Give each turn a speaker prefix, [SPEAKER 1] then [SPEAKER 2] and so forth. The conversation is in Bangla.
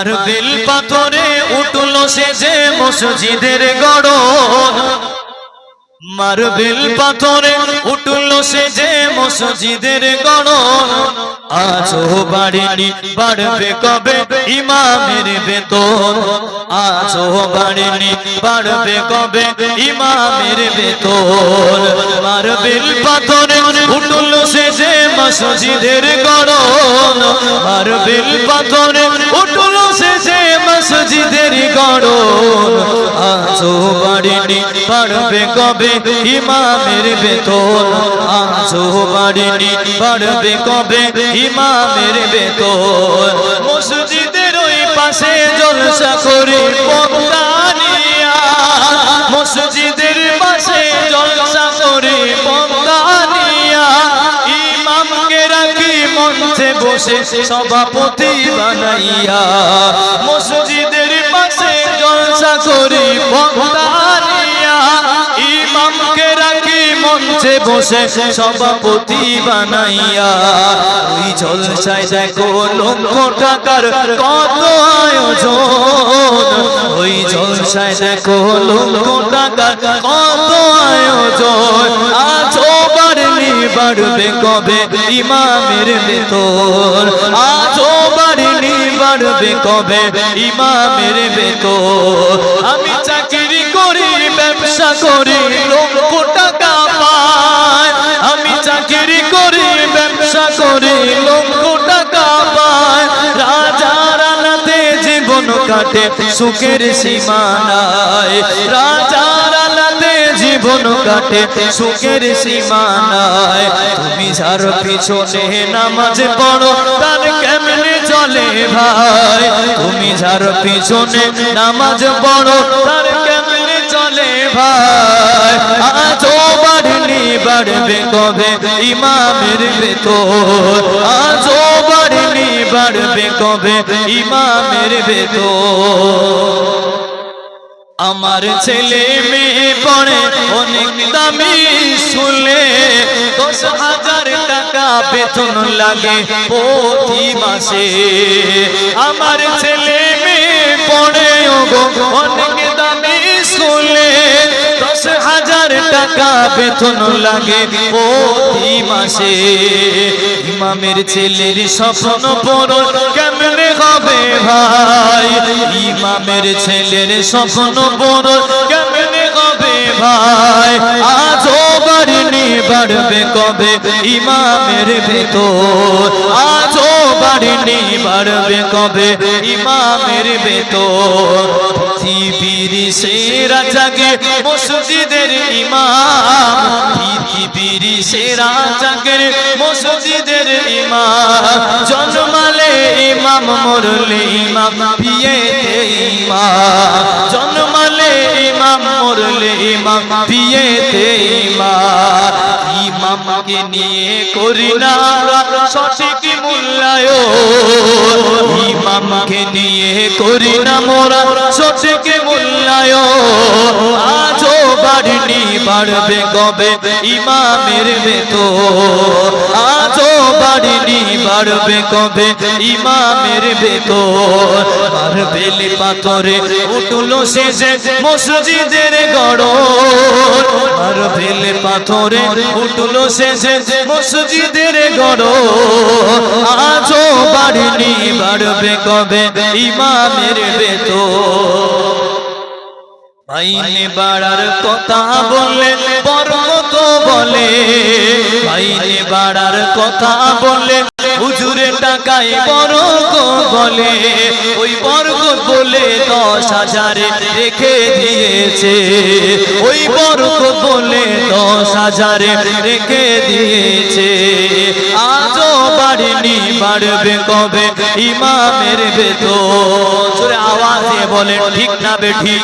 [SPEAKER 1] আর বেল পাথরে উঠল সে যে মসজিদের গড়। মার্বেল পাথরে উঠল সে যে মসজিদের গড়। আজও বাড়িনি, বাড়বে কবে ইমামের বেতন? আজও বাড়িনি, বাড়বে কবে ইমামের বেতন? মার্বেল পাথরে উঠল সে যে মসজিদের গড়। মার্বেল পাথরে উঠল সে যে মসজিদের গড় আজও বাড়িনি বাড়বে কবে ইমামের বেতন? আজও বাড়িনি বাড়বে কবে ইমামের বেতন? মসজিদের ওই পাশে জলসা করে পমদানিয়া মসজিদের পাশে জলসা করে পমদানিয়া ইমামকে রাখি মঞ্চে বসে সভাপতি বানাইয়া। মঞ্চে বসে সভাপতি বানাইয়া। ওই জলসায় দেখো লক্ষ টাকার কত আয়োজন। ওই জলসায় দেখো লক্ষ টাকার কত আয়োজন। বাড়নি বাড়বে কবে ইমামের বাড়নি বাড়বে কবে? ইমামের বেতন আমি চাকরি করি, ব্যবসা করি, লক্ষ টাকা পাই। আমি চাকরি করি, ব্যবসা করি, লক্ষ টাকা পাই। রাজা রানাতে জীবন কাটে সুখের সীমানায়। রাজা রানাতে জীবন কাটে সুখের সীমানায়। তুমি যার পিছনে নামাজ পড়ো, তার কেমনে চলে ভাই, তুমি যার পিছনে নামাজ পড়ো, তার কেমনে চলে, ভাই? আজও বাড়লি বাড়বে কবে ইমামের ভেতর? আজও বাড়লি বাড়বে কবে ইমামের বেতন আমার ছেলে মেয়ে পড়ে, অনেক দামি শুলে দশ হাজার টাকা বেতন লাগে প্রতি মাসে। আমার ছেলে মেয়ে পড়ে অনেক টাকা বেতন লাগে প্রতি মাসে। ইমামের ছেলের স্বপ্ন পূরণ কেমনে হবে ভাই? ইমামের ছেলের স্বপ্ন পূরণ কেমনে হবে ভাই? বাড়বে কবে? ইমামের ভেতর। আজও বাড়নি, বাড়বে কবে? ইমামের ভেতর। পৃথিবীর সেরা জাগে মসজিদের ইমাম। পৃথিবীর সেরা জাগের মসজিদের ইমাম। জন্মালে ইমাম, মরলে ইমাম জন্মালে ইমাম। ইমাম বিয়েতে ইমাম। ইমামকে নিয়ে করি না সঠিক মূল্যায়ন। ইমামকে নিয়ে করি না মোরা সঠিক মূল্যায়ন। আজও বাড়নি বাড়বে কবে? ইমামের বেতন আজও বাড়নি, বাড়বে কবে? ইমামের বেতন মারবেল পাথরে উঠল শেষে মসজিদের গড় মারবেল পাথরে উঠল শেষে মসজিদের গড় আজও বাড়নি, বাড়বে কবে? ইমামের বেতন আইনে বাড়ার কথা বললে বরকত বলে। আইনে বাড়ার কথা বললে হুজুরে টাকায় বরকত বলে। ওই বরকত বলে দশ হাজারে রেখে দিয়েছে। ওই বরকত বলে দশ হাজারে রেখে দিয়েছে। আজও বাড়িনি বাড়বে কবে? ইমামের বেতন। আওয়াজে বলে ঠিক না বে ঠিক?